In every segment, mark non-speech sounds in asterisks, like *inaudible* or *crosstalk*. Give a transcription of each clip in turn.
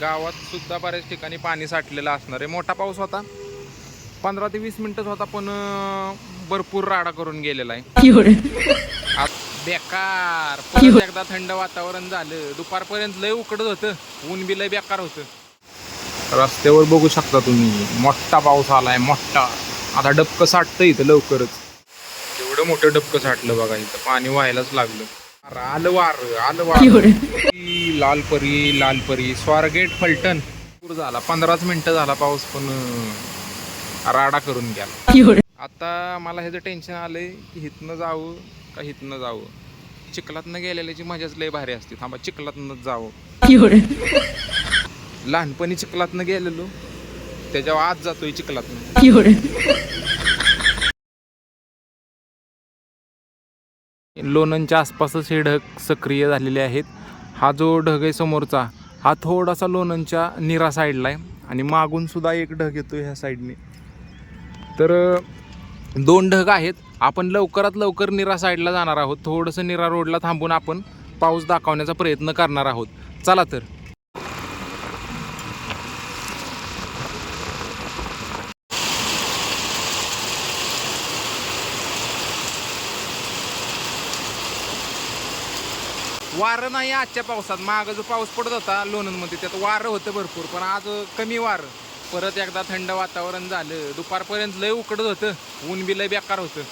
गावात सुद्धा बऱ्याच ठिकाणी पाणी साठलेलं असणार आहे. मोठा पाऊस होता. पंधरा ते वीस मिनिटच होता पण भरपूर राडा करून गेलेला आहे. *laughs* बेकार. एकदा थंड वातावरण झालं. दुपारपर्यंत लय उकडत होत. ऊन बी लय बेकार होत. रस्त्यावर बघू शकता तुम्ही. मोठा पाऊस आलाय मोठा. आता डबकं साठत इथं लवकरच. एवढं मोठं डबकं साठलं बघा इथं. पाणी व्हायलाच लागलं. आलं वार आलं वार. लाल लालपरी लालपरी. स्वारगेट फलटण. झाला. पंधराच मिनिटं झाला पाऊस पण राडा करून गेला. आता मला ह्याचं टेन्शन आलंय की हितनं जावं का हितनं जावं? चिखलातनं गेलेल्याची मजाच लय भारी असते. थांबा चिखलातन जावं. लहानपणी चिखलातनं गेलेलो. त्याच्यावर आज जातोय चिखलातनं. लोणंदच्या आसपासच हे ढग सक्रिय झालेले आहेत. हा जो ढग आहे समोरचा हा थोडासा लोणंदच्या निरा साईडला आहे. आणि मागून सुद्धा एक ढग येतो ह्या साईडने. तर दोन ढग आहेत. आपण लवकरात लवकर निरा साईडला जाणार आहोत. थोडंसं निरा रोडला थांबून आपण पाऊस दाखवण्याचा प्रयत्न करणार आहोत. चला तर. वारं नाही आजच्या पावसात. मागं जो पाऊस पडत होता लोणंदमध्ये त्यात वारं होतं भरपूर पण आज कमी वारं. परत एकदा थंड वातावरण झालं. दुपारपर्यंत लय उकडत होतं. ऊन बी लय बेकार होतं.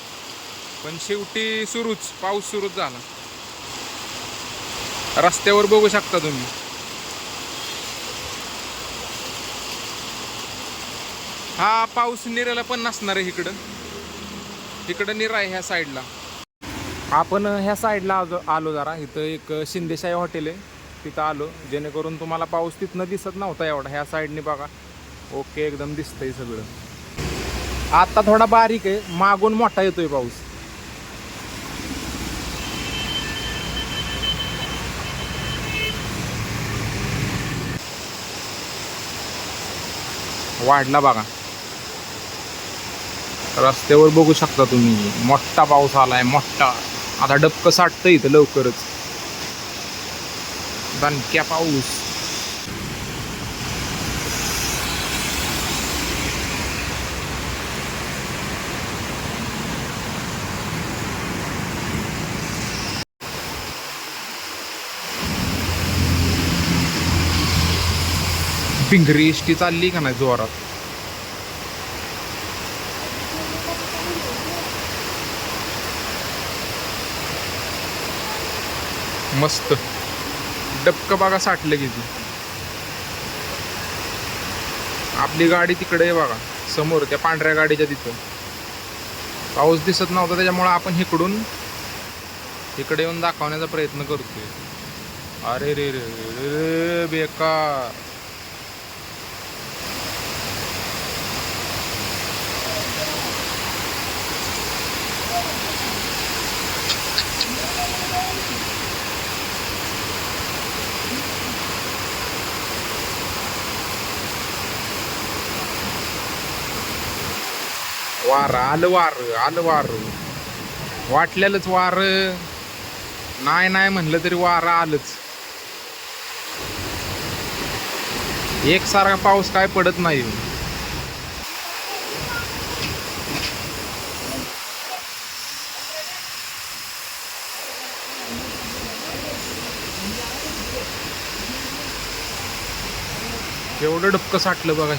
पण शेवटी सुरूच पाऊस सुरूच झाला. रस्त्यावर बघू शकता तुम्ही. हा पाऊस निराला पण नसणार आहे इकडं. इकडं निरा आहे ह्या साईडला. आपण ह्या साईडला आलो आलो जरा. इथं एक शिंदेशाही हॉटेल आहे. तिथं आलो. जेणेकरून तुम्हाला पाऊस तिथनं दिसत नव्हता एवढा. ह्या साईडने बघा. ओके एकदम दिसतंय सगळं. आत्ता थोडा बारीक आहे. मागून मोठा येतोय पाऊस. वाढला बघा. रस्त्यावर बघू शकता तुम्ही. मोठा पाऊस आलाय मोठा. आता डबकं साठतं इथं लवकरच. दणक्या पाऊस. पिंगरी इष्टी चालली का नाही जोरात? मस्त. डबकं बघा साठलं किती. आपली गाडी तिकडे आहे बघा समोर त्या पांढऱ्या गाडीच्या तिथं. पाऊस दिसत नव्हता त्याच्यामुळं आपण इकडून इकडे येऊन दाखवण्याचा प्रयत्न करतोय. अरे रे रे रे रे बेकार. वार आलं वार आलं वार. वाटलेलंच वार. नाही नाही म्हणलं तरी वार आलंच. एकसारखा पाऊस काय पडत नाही. एवढं डबकं साठलं बघा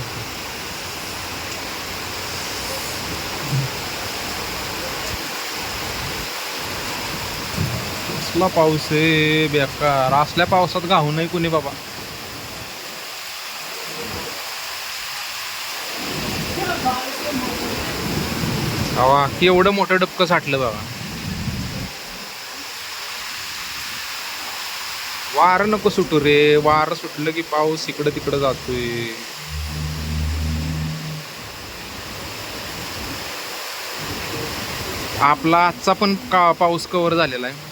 कसला पाऊस आहे? बेकार. असल्या पावसात घाहू नाही कुणी बाबा. हवा केवढं मोठं डबकं साठलं बाबा. वारं नको सुटू रे. वार सुटलं की पाऊस इकडं तिकडं जातोय. आपला आजचा पण का पाऊस कव्हर झालेला आहे.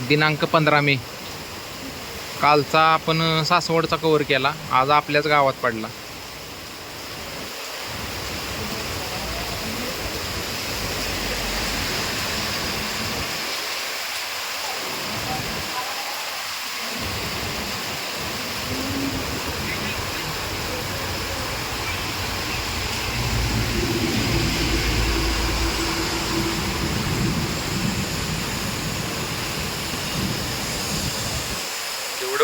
दिनांक पंधरा मे. कालचा आपण सासवडचा कवर केला. आज आपल्याच गावात पडला.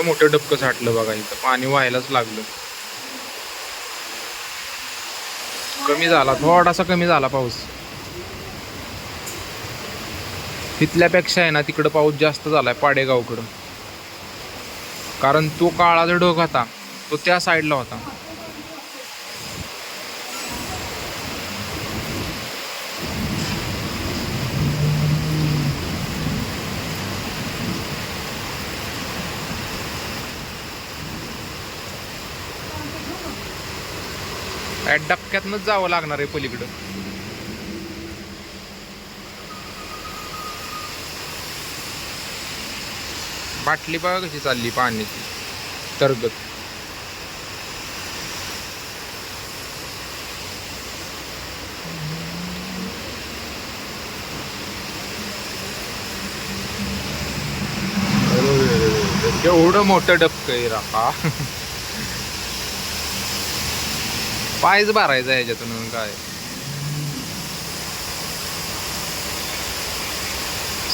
एवढं मोठं डबकं साठलं बघा इथं. पाणी व्हायलाच लागलं. कमी झाला थोडासा कमी झाला पाऊस. तिथल्यापेक्षा आहे ना तिकडं पाऊस जास्त झालाय पाडेगावकडं. कारण तो काळा जो होता तो त्या साईडला होता. काय डबक्यातनच जावं लागणार आहे पलीकडं. बाटली बघा कशी चालली पाण्याची. तरगत. एवढं मोठं डबकं आहे राहा पायच भरायचा ह्याच्यातून काय?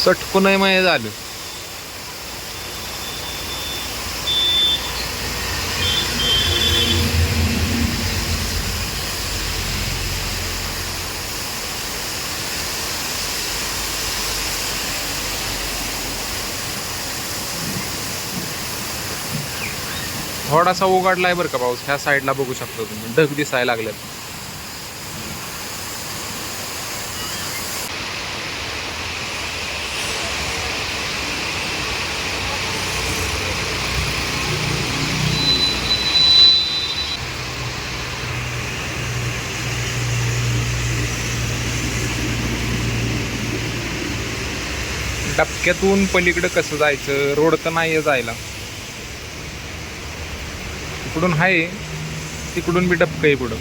सटकून मय झालं. थोडासा उघडलाय बरं का पाऊस. ह्या साईडला बघू शकतो तुम्ही. ढग दिसायला लागल्यात डबक्यातून पलीकडं कसं जायचं? रोड तर नाही जायला. इकडून आहे तिकडून बी डबकं आहे पुढं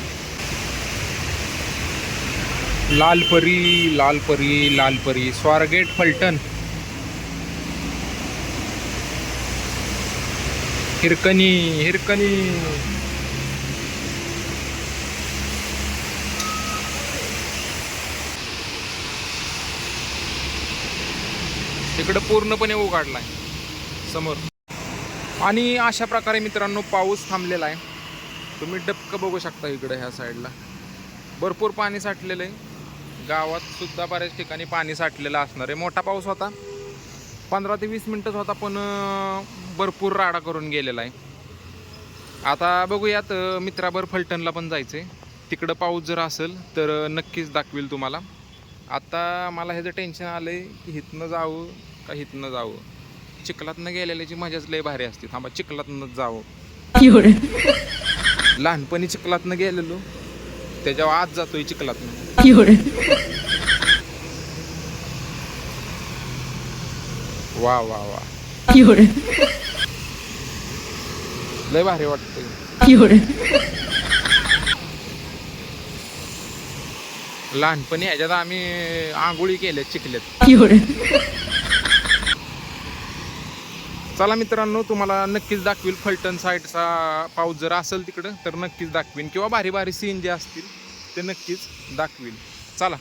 लालपरी लालपरी लालपरी स्वारगेट फलटण. हिरकणी हिरकणी. तिकडं पूर्णपणे उघडलाय समोर. आणि अशा प्रकारे मित्रांनो पाऊस थांबलेला आहे. तुम्ही डबकं बघू शकता इकडे ह्या साईडला. भरपूर पाणी साठलेलं आहे. गावात सुद्धा बऱ्याच ठिकाणी पाणी साठलेलं असणार आहे. मोठा पाऊस होता. पंधरा ते वीस मिनटंच होता पण भरपूर राडा करून गेलेला आहे. आता बघूयात मित्राबर फलटणला पण जायचं आहे तिकडं पाऊस जर असेल तर नक्कीच दाखवेल तुम्हाला. आता मला ह्याचं टेन्शन आलं आहे की हिथनं जावं का हिथनं जावं? चिखलातनं गेलेल्याची मजाच लय भारी असते. थांबा चिखलातनं जावं. लहानपणी चिखलातनं गेलेलो त्याच्यावर आज जातोय चिखलातनं. वा वा वा. लय भारी वाटतंय. लहानपणी ह्याच्यात आम्ही आंघोळी केल्या चिखल्यात चला मित्रांनो तुम्हाला नक्कीच दाखवील फलटण साईडचा पाऊस जर असेल तिकडं तर नक्कीच दाखवीन. किंवा भारी भारी सीन जे असतील ते नक्कीच दाखवील चला.